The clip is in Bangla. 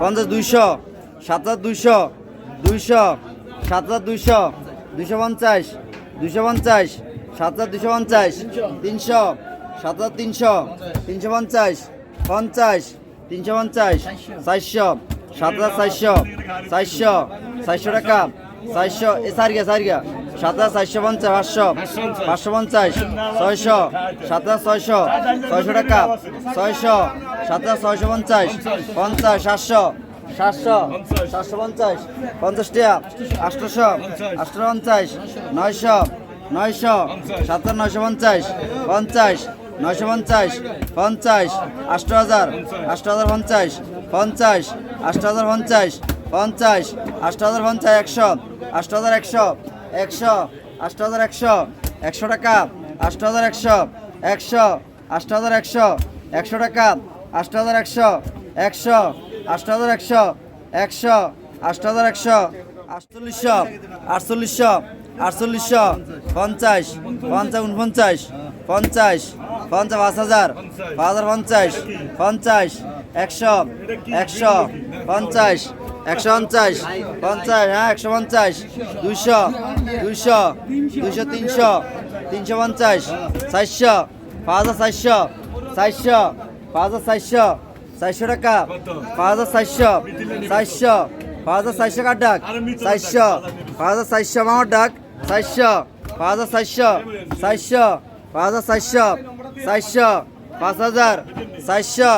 পঞ্চাশ দুইশো, সাত হাজার দুইশো দুইশো, সাত হাজার দুইশো দুইশো পঞ্চাশ দুইশো পঞ্চাশ, সাত হাজার দুইশো পঞ্চাশ, তিনশো, সাত হাজার তিনশো তিনশো পঞ্চাশ পঞ্চাশ, তিনশো পঞ্চাশ, চারশো, সাত হাজার চারশো চারশো চারশো টাকা। চারশো, এ সারিগা সারিগা সাত হাজার চারশো পঞ্চাশ, পাঁচশো। পাঁচশো পঞ্চাশ, ছয়শো। সাত হাজার ছয়শো ছয়শো টাকা। ছয়শো সাত হাজার ছয়শো পঞ্চাশ পঞ্চাশ, সাতশো। সাতশো সাতশো পঞ্চাশ পঞ্চাশ টাকা। আটশোশো, আটশো পঞ্চাশ, নয়শো নয়শো সাত হাজার নয়শো পঞ্চাশ পঞ্চাশ, নয়শো পঞ্চাশ পঞ্চাশ আষ্ট হাজার আষ্ট হাজার পঞ্চাশ পঞ্চাশ আষ্ট হাজার পঞ্চাশ পঞ্চাশ আষ্ট হাজার পঞ্চাশ, একশো আষ্ট হাজার একশো একশো আষ্ট হাজার একশো একশো টাকা আষ্ট হাজার একশো একশো আষ্ট হাজার একশো একশো টাকা আষ্ট হাজার একশো একশো আষ্ট হাজার একশো একশো আষ্ট হাজার একশো, আটচল্লিশশো আটচল্লিশশো আটচল্লিশশো, পঞ্চাশ পঞ্চাশ উনপঞ্চাশ পঞ্চাশ পঞ্চাশ পাঁচ হাজার পাঁচ হাজার পঞ্চাশ পঞ্চাশ, একশো একশো, পঞ্চাশ একশো পঞ্চাশ পঞ্চাশ হ্যাঁ একশো পঞ্চাশ, দুইশো দুইশো দুইশো, তিনশো তিনশো পঞ্চাশ, চারশো, পাঁচ হাজার চারশো চারশো, পাঁচ হাজার চারশো চারশো টাকা, পাঁচ হাজার চারশো চারশো, পাঁচ হাজার চারশো কার ডাক? চারশো, পাঁচ হাজার চারশো মামার ডাক? চারশো, পাঁচ হাজার চারশো চারশো, পাঁচ হাজার চারশো চারশো, পাঁচ হাজার চারশো